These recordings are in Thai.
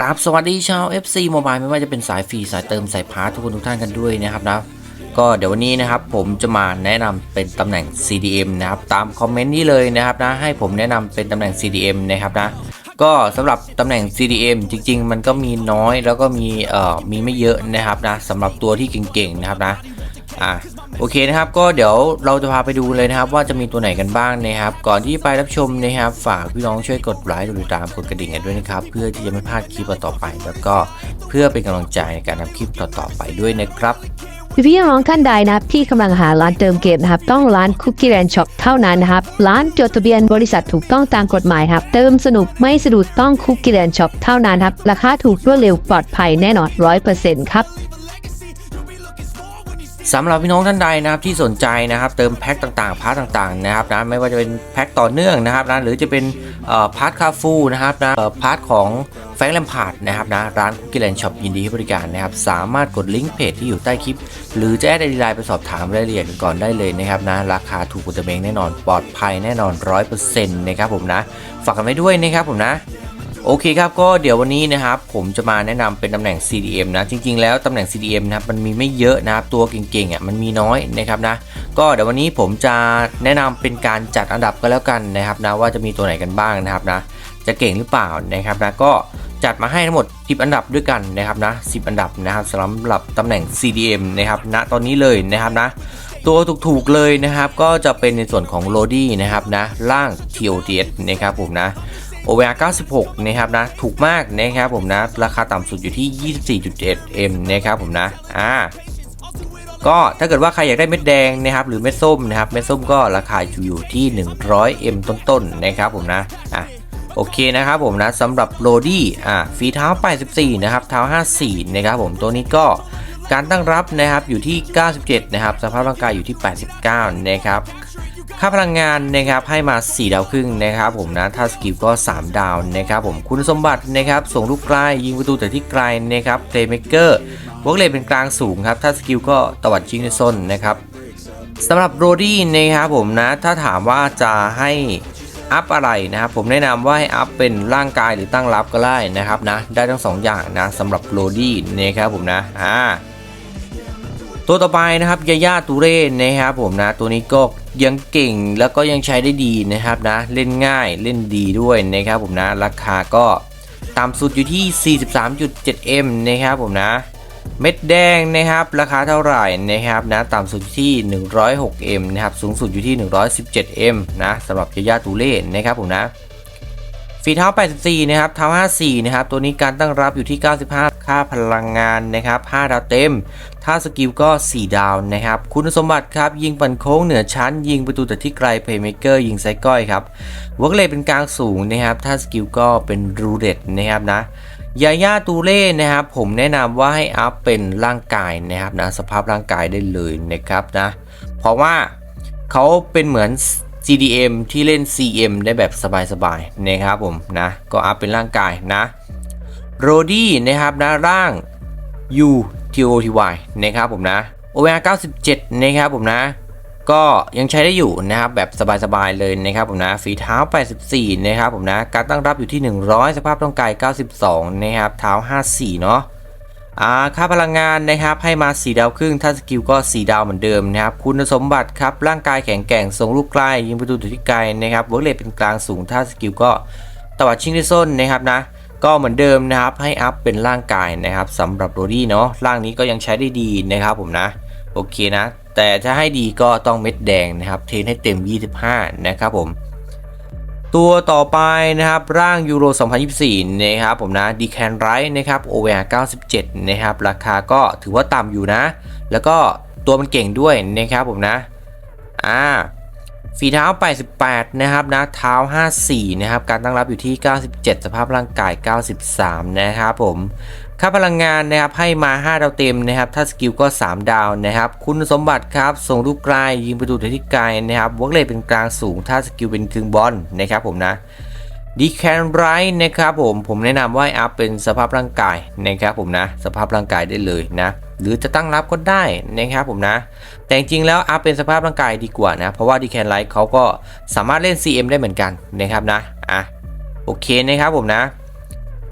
ครับสวัสดีชาว FC Mobile ไม่ว่าจะเป็นสายฟรีสายเติมสายพาร์ททุกคนทุกท่านกันด้วยนะครับนะก็เดี๋ยววันนี้นะครับผมจะมาแนะนำเป็นตำแหน่ง CDM นะครับตามคอมเมนต์นี้เลยนะครับนะให้ผมแนะนำเป็นตำแหน่ง CDM นะครับนะก็สำหรับตำแหน่ง CDM จริง ๆ มันก็มีน้อยแล้วก็มีเอ่อมีไม่เยอะนะครับนะสำหรับตัวที่เก่งๆนะครับนะ อะโอเคนะครับก็เดี๋ยวเราจะพาไปดูเลยนะครับ ว่าจะมีตัวไหนกันบ้างนะครับ ก่อนที่ไปรับชมนะครับฝากพี่น้องช่วยกดไลค์กดติดตามกดกระดิ่งกันด้วยนะครับ เพื่อที่จะไม่พลาดคลิปต่อไป แล้วก็เพื่อเป็นกำลังใจในการทำคลิปต่อๆไปด้วยนะครับพี่พี่น้องท่านใดนะครับที่กำลังหาร้านเติมเกมนะครับ ต้องร้านคุกกี้แ n นช็อปเท่านั้นนะครับ ร้านจดทะเบียนบริษัทถูกต้องตามกฎหมายครับ เติมสนุกไม่สะดุดต้องคุกกี้แ n นช็อปเท่านั้นครับ ราคาถูกรวดเร็วปลอดภัยแน่นอนร้อยเปอร์เซ็นต์ครับ สำหรับพี่น้องท่านใดนะครับที่สนใจนะครับเติมแพ็คต่างๆพาร์ทต่างๆนะครับนะไม่ว่าจะเป็นแพ็คต่อเนื่องนะครับนะหรือจะเป็นพาร์ทคาฟูนะครับนะพาร์ทของแฟงแลมพาร์ดนะครับนะร้านคุกกี้แลนด์ช็อปยินดีให้บริการนะครับสามารถกดลิงก์เพจที่อยู่ใต้คลิป หรือจะแอดไลน์ไปสอบถามรายละเอียดกันก่อนได้เลยนะครับนะราคาถูกกว่าตัวเองแน่นอนปลอดภัยแน่นอน100%นะครับผมนะฝากกันไว้ด้วยนะครับผมนะ โอเคครับก็เดี๋ยววันนี้นะครับผมจะมาแนะนำเป็นตำแหน่ง CDM นะจริงๆ แล้วตำแหน่ง CDM นะครับมันมีไม่เยอะนะครับตัวเก่งๆอะมันมีน้อยนะครับนะก็เดี๋ยววันนี้ผมจะแนะนำเป็นการจัดอันดับก็แล้วกันนะครับนะว่าจะมีตัวไหนกันบ้างนะครับนะจะเก่งหรือเปล่านะครับนะก็จัดมาให้ทั้งหมด 10 อันดับด้วยกันนะครับนะ10 อันดับนะครับสำหรับตำแหน่ง CDM นะครับณตอนนี้เลยนะครับนะตัวถูกๆเลยนะครับก็จะเป็นในส่วนของโ o ดี้นะครับนะล่าง TOTS นะครับผมนะ OVR 96 นะครับนะ ถูกมากนะครับผมนะ ราคาต่ำสุดอยู่ที่ 24.7M นะครับผมนะ อ่า ก็ถ้าเกิดว่าใครอยากได้เม็ดแดงนะครับ หรือเม็ดส้มนะครับ เม็ดส้มก็ราคาอยู่ที่ 100M ต้นๆ นะครับผมนะ อะโอเคนะครับผมนะสำหรับโรดี้อ่าฝีเท้า 84 นะครับ เท้า 54 นะครับผมตัวนี้ก็การตั้งรับนะครับอยู่ที่ 97 นะครับ สภาพร่างกายอยู่ที่ 89 นะครับ ค่าพลังงานนะครับให้มา 4 ดาวครึ่งนะครับผมนะถ้าสกิลก็ 3 ดาวนะครับผมคุณสมบัตินะครับส่งลูกไกลยิงประตูแต่ที่ไกลนะครับเพลย์เมเกอร์วอล์กเลเป็นกลางสูงครับถ้าสกิลก็ตวัดชิงในส้นนะครับสำหรับโรดี้นะครับผมนะถ้าถามว่าจะให้อัพอะไรนะครับผมแนะนำว่าให้อัพเป็นร่างกายหรือตั้งรับก็ได้นะครับนะได้ทั้งสองอย่างนะสำหรับโรดี้นะครับผมนะอ่า ตัวต่อไปนะครับยาย่าตูเร่นะครับผมนะตัวนี้ก็ยังเก่งแล้วก็ยังใช้ได้ดีนะครับนะเล่นง่ายเล่นดีด้วยนะครับผมนะราคาก็ต่ำสุดอยู่ที่ 43.7M นะครับผมนะเม็ดแดงนะครับราคาเท่าไหร่นะครับนะต่ำสุดอยู่ที่ 106M นะครับสูงสุดอยู่ที่ 117M นะสำหรับยาย่าตูเล่นะครับผมนะ ฝีเท้า 84 นะครับ เท้า 54 นะครับ ตัวนี้การตั้งรับอยู่ที่ 95 ค่าพลังงานนะครับ 5 ดาวเต็ม ถ้าสกิลก็ 4 ดาวนะครับ คุณสมบัติครับ ยิงปั่นโค้งเหนือชั้น ยิงประตูแต่ที่ไกลเพย์เมเกอร์ยิงไซก้อยครับวอกเลเป็นกลางสูงนะครับ ถ้าสกิลก็เป็นรูเด็ดนะครับนะยาย่าตูเล่นะครับ ผมแนะนำว่าให้อัพเป็นร่างกายนะครับนะ สภาพร่างกายได้เลยนะครับนะ เพราะว่าเขาเป็นเหมือน CDM ที่เล่น CM ได้แบบสบายๆนะครับผมนะ ก็อัพเป็นร่างกายนะโรดี้นะครับนะร่าง U TOTY นะครับผมนะ OVR 97 นะครับผมนะ ก็ยังใช้ได้อยู่นะครับแบบสบายๆเลยนะครับผมนะฝีเท้า 84 นะครับผมนะ การตั้งรับอยู่ที่ 100 สภาพร่างกาย 92 นะครับเท้า 54 เนาะ อ่าค่าพลังงานนะครับให้มา 4 ดาวครึ่ง ถ้าสกิลก็ 4 ดาวเหมือนเดิมนะครับ คุณสมบัติครับ ร่างกายแข็งแกร่งทรงลูกไกล ยิงประตูถึงที่ไกลนะครับเวิร์กเลทเป็นกลางสูง ถ้าสกิลก็ตวัดชิงที่ส้นนะครับนะ ก็เหมือนเดิมนะครับ ให้อัพเป็นร่างกายนะครับสำหรับโรดี้เนาะ ร่างนี้ก็ยังใช้ได้ดีนะครับผมนะ โอเคนะ แต่ถ้าให้ดีก็ต้องเม็ดแดงนะครับ เทนให้เต็ม 25 นะครับผม ตัวต่อไปนะครับร่างยูโร 2024 นะครับผมนะดีแคนไรท์นะครับ OVR 97 นะครับ ราคาก็ถือว่าต่ำอยู่นะ แล้วก็ตัวมันเก่งด้วยนะครับผมนะอ่าฝีเท้า 88 นะครับนะเท้า 54 นะครับ การตั้งรับอยู่ที่ 97 สภาพร่างกาย 93 นะครับผม ค่าพลังงานนะครับให้มา 5 ดาวเต็มนะครับ ถ้าสกิลก็ 3 ดาวนะครับ คุณสมบัติครับ ส่งลูกไกลยิงประตูถึงที่ไกลนะครับวอร์เลทเป็นกลางสูง ถ้าสกิลเป็นกึ่งบอลนะครับผมนะดีแคนไรท์นะครับผมผมแนะนำว่าอัพเป็นสภาพร่างกายนะครับผมนะ สภาพร่างกายได้เลยนะ หรือจะตั้งรับก็ได้นะครับผมนะ แต่จริงแล้วอัพเป็นสภาพร่างกายดีกว่านะ เพราะว่าดีแคนไลท์เขาก็สามารถเล่น CM ได้เหมือนกันนะครับนะอะโอเคนะครับผมนะ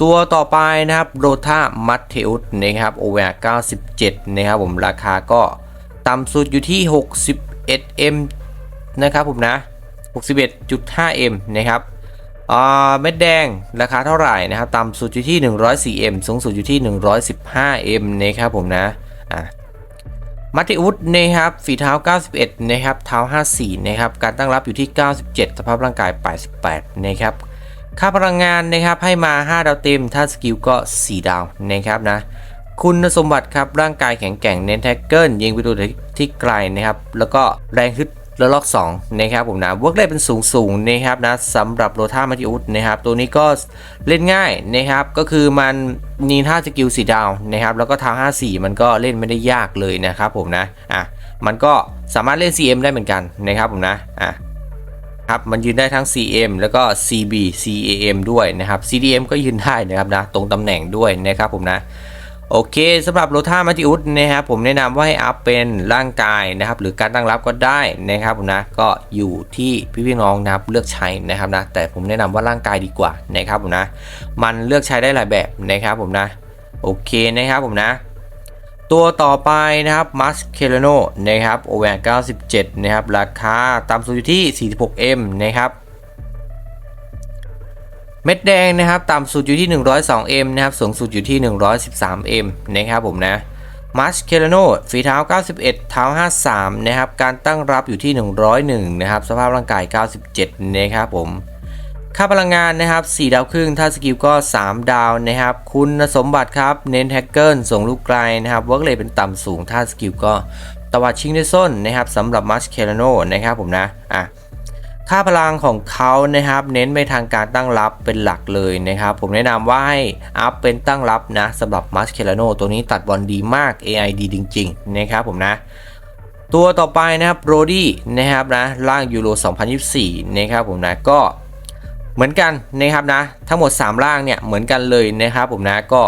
ตัวต่อไปนะครับโรธามัตเทอุสนะครับโอเวอร์97 นะครับผมราคาก็ต่ำสุดอยู่ที่ 61M นะครับผมนะ 61.5M นะครับอ่าเม็ดแดงราคาเท่าไหร่นะครับต่ำสุดอยู่ที่ 104M สูงสุดอยู่ที่ 115M นะครับผมนะอะมัตติอุสนะครับฝีเท้า 91 นะครับ เท้า 54 นะครับ การตั้งรับอยู่ที่ 97 สภาพร่างกาย 88 นะครับ ค่าพลังงานนะครับให้มา 5 ดาวเต็ม ถ้าสกิลก็ 4 ดาวนะครับนะ คุณสมบัติครับร่างกายแข็งแกร่งเน้นแท็กเกิลยิงไปดูที่ไกลนะครับ แล้วก็แรงฮึดระลอก2นะครับผมนะเวิร์กได้เป็นสูงสูงนะครับนะสำหรับโรธามาติอุสนะครับ ตัวนี้ก็เล่นง่ายนะครับ ก็คือมันมีท่าสกิลสีดาวนะครับ แล้วก็ทาง54 มันก็เล่นไม่ได้ยากเลยนะครับผมนะอะมันก็สามารถเล่น CM ได้เหมือนกันนะครับผมนะอะ ครับมันยืนได้ทั้ง CM แล้วก็ CB CAM ด้วยนะครับ CDM ก็ยืนได้นะครับนะตรงตำแหน่งด้วยนะครับผมนะโอเคสำหรับโรธามัติอุสนะครับผมแนะนำว่าให้อัพเป็นร่างกายนะครับ หรือการตั้งรับก็ได้นะครับผมนะก็อยู่ที่พี่ๆน้องนะครับเลือกใช้นะครับนะแต่ผมแนะนำว่าร่างกายดีกว่านะครับผมนะมันเลือกใช้ได้หลายแบบนะครับผมนะโอเคนะครับผมนะ ตัวต่อไปนะครับมัสเค a โนนะครับโอเวอร์97 นะครับ ราคาตามสุดอยู่ที่ 46M นะครับเม็ดแดงนะครับต่ำสุดอยู่ที่ 102M นะครับสูงสุดอยู่ที่ 113M นะครับผมนะมัสเค a โนฝีเท้า 91 เท้า 53 นะครับ การตั้งรับอยู่ที่ 101 นะครับ สภาพร่างกาย 97 นะครับผม ค่าพลังงานนะครับ 4 ดาวครึ่ง ถ้าสกิลก็ 3 ดาวนะครับ คุณสมบัติครับ เน้นแท็กเกิลส่งลูกไกลนะครับเวิร์กเลยเป็นต่ำสูง ถ้าสกิลก็ตวัดชิงด้วยส้นนะครับสำหรับมัสเค a โนนะครับผมนะ อะ ค่าพลังของเขานะครับ เน้นไปทางการตั้งรับเป็นหลักเลยนะครับ ผมแนะนำว่าให้อัพเป็นตั้งรับนะสำหรับมัสเค a โนตัวนี้ตัดบอลดีมาก AI ดีจริง ๆ นะครับผมนะตัวต่อไปนะครับโรดี้นะครับนะร่างยูโร 2024 นะครับผมนะก็ เหมือนกันนะครับนะ ทั้งหมด 3 ร่างเนี่ยเหมือนกันเลยนะครับผมนะก็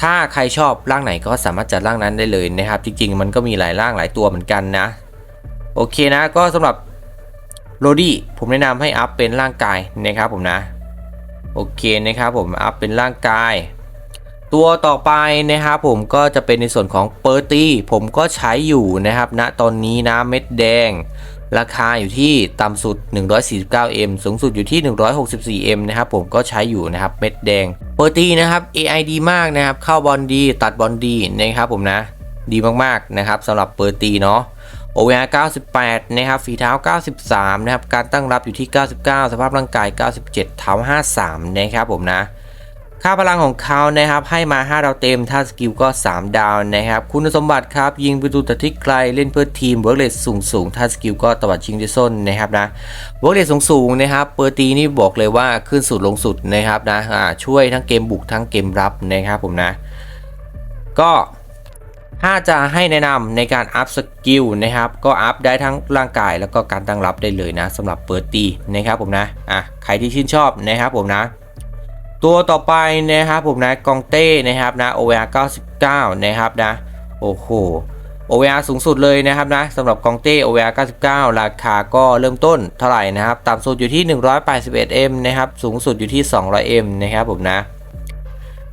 ถ้าใครชอบร่างไหนก็สามารถจัดร่างนั้นได้เลยนะครับ จริงๆ มันก็มีหลายร่างหลายตัวเหมือนกันนะ โอเคนะก็สำหรับโรดี้ผมแนะนำให้อัพเป็นร่างกายนะครับผมนะโอเคนะครับผมอัพเป็นร่างกาย ตัวต่อไปนะครับผมก็จะเป็นในส่วนของเปอร์ตี้ผมก็ใช้อยู่นะครับณตอนนี้นะเม็ดแดง ราคาอยู่ที่ต่ำสุด 149M สูงสุดอยู่ที่ 164M นะครับผมก็ใช้อยู่นะครับเม็ดแดงเปอร์ตีนะครับ AI ดีมากนะครับ เข้าบอลดี ตัดบอลดีนะครับผมนะ ดีมากๆนะครับสำหรับเปอร์ตีเนาะ OVR 98 นะครับ ฝีเท้า 93 นะครับ การตั้งรับอยู่ที่ 99 สภาพร่างกาย 97 เท้า 53 นะครับผมนะ ค่าพลังของเขานะครับให้มา 5 ดาวเต็ม ถ้าสกิลก็ 3 ดาวนะครับ คุณสมบัติครับ ยิงประตูตัดที่ไกลเล่นเพื่อทีมเวิร์กเลสสูงสูงถ้าสกิลก็ตวัดชิงด้วยส้นนะครับนะเวิร์กเลสสูงสูงนะครับเปอร์ตีนี่บอกเลยว่าขึ้นสุดลงสุดนะครับนะช่วยทั้งเกมบุกทั้งเกมรับนะครับผมนะ ก็ถ้าจะให้แนะนำในการอัพสกิลนะครับ ก็อัพได้ทั้งร่างกายแล้วก็การตั้งรับได้เลยนะสำหรับเปิดตีนะครับผมนะอะใครที่ชื่นชอบนะครับผมนะ ตัวต่อไปนะครับผมนะกองเต้นะครับนะ OVR 99 นะครับนะ โอ้โห OVR สูงสุดเลยนะครับนะสำหรับกองเต้ OVR 99 ราคาก็เริ่มต้นเท่าไหร่นะครับต่ำสุดอยู่ที่ 181M นะครับสูงสุดอยู่ที่ 200M นะครับผมนะ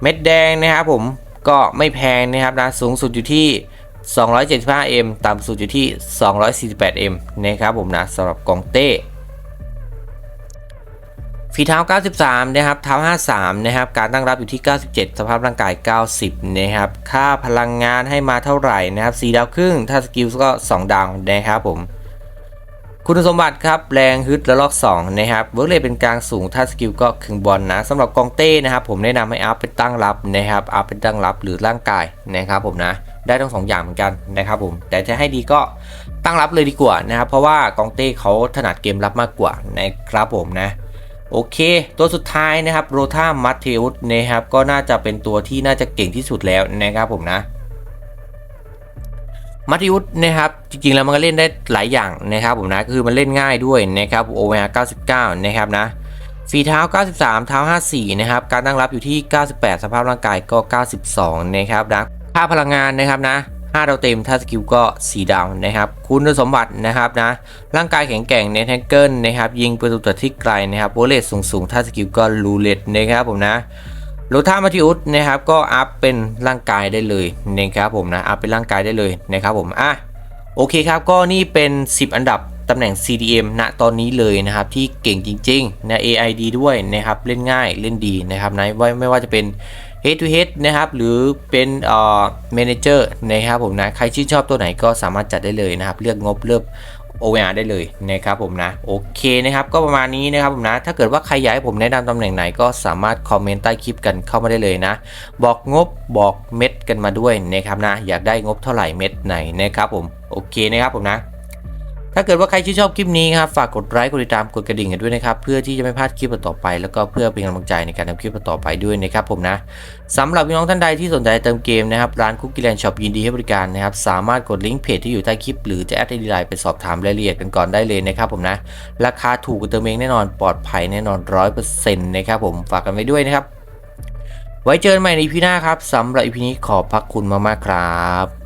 เม็ดแดงนะครับผมก็ไม่แพงนะครับนะสูงสุดอยู่ที่ 275M ต่ำสุดอยู่ที่ 248M นะครับผมนะสำหรับกองเต้ ฝีเท้า 93 นะครับ เท้า 53 นะครับ การตั้งรับอยู่ที่ 97 สภาพร่างกาย 90 นะครับ ค่าพลังงานให้มาเท่าไหร่นะครับ4ดาวครึ่ง ถ้าสกิลก็ 2 ดาวนะครับผม คุณสมบัติครับ แรงฮึดและลอก 2 นะครับเวิร์กเลยเป็นกลางสูง ถ้าสกิลก็ครึ่งบอลนะสำหรับกองเต้นะครับ ผมแนะนำให้อัพเป็นตั้งรับนะครับ อัพเป็นตั้งรับหรือร่างกายนะครับผมนะ ได้ทั้งสองอย่างเหมือนกันนะครับผม แต่จะให้ดีก็ตั้งรับเลยดีกว่านะครับ เพราะว่ากองเต้เขาถนัดเกมรับมากกว่านะครับผมนะ โอเค ตัวสุดท้ายนะครับโรธามัตเทอุสนะครับก็น่าจะเป็นตัวที่น่าจะเก่งที่สุดแล้วนะครับผมนะมัตเทอุสนะครับจริงๆแล้วมันก็เล่นได้หลายอย่างนะครับผมนะคือมันเล่นง่ายด้วยนะครับโอเวอร์99 นะครับนะฝีเท้า 93 เท้า 54 นะครับ การตั้งรับอยู่ที่ 98 สภาพร่างกายก็ 92 นะครับนะค่าพลังงานนะครับนะ 5ดาวเต็ม ถ้าสกิลก็ 4 ดาวนะครับ คุณสมบัตินะครับนะ ร่างกายแข็งแกร่งเนทแฮกเกิลนะครับ ยิงประตูตัดที่ไกลนะครับโบเลตสูงสูงถ้าสกิลก็รูเลตนะครับผมนะโลท่ามาทิอุสนะครับ ก็อัพเป็นร่างกายได้เลยนะครับผมนะ อัพเป็นร่างกายได้เลยนะครับผมอะโอเคครับ ก็นี่เป็น 10 อันดับตำแหน่ง CDM ณตอนนี้เลยนะครับ ที่เก่งจริงๆนะ AID ด้วยนะครับ เล่นง่ายเล่นดีนะครับนะไม่ว่าจะเป็น Head to Head นะครับ หรือเป็นเอ่อ Manager นะครับผมนะ ใครชื่นชอบตัวไหนก็สามารถจัดได้เลยนะครับ เลือกงบเลือก OVR ได้เลยนะครับผมนะโอเคนะครับก็ประมาณนี้นะครับผมนะถ้าเกิดว่าใครอยากให้ผมแนะนำตำแหน่งไหนก็สามารถคอมเมนต์ใต้คลิปกันเข้ามาได้เลยนะ บอกงบบอกเม็ดกันมาด้วยนะครับนะอยากได้งบเท่าไหร่เม็ดไหนนะครับผมโอเคนะครับผมนะ ถ้าเกิดว่าใครชื่นชอบคลิปนี้ครับ ฝากกดไลค์ กดติดตาม กดกระดิ่งกันด้วยนะครับ เพื่อที่จะไม่พลาดคลิปต่อไป แล้วก็เพื่อเป็นกำลังใจในการทำคลิปต่อไปด้วยนะครับผมนะสำหรับพี่น้องท่านใดที่สนใจเติมเกมนะครับ ร้านคุกกี้แลนด์ช็อปยินดีให้บริการนะครับ สามารถกดลิงก์เพจที่อยู่ใต้คลิป หรือจะแอดไอดีไลน์ไปสอบถามรายละเอียดกันก่อนได้เลยนะครับผมนะ ราคาถูกกว่าเติมเองแน่นอน ปลอดภัยแน่นอนร้อยเปอร์เซ็นต์นะครับผม ฝากกันไว้ด้วยนะครับ ไว้เจอกันใหม่ในอีพีหน้าครับสำหรับอีพีนี้ขอบพระคุณมากๆครับ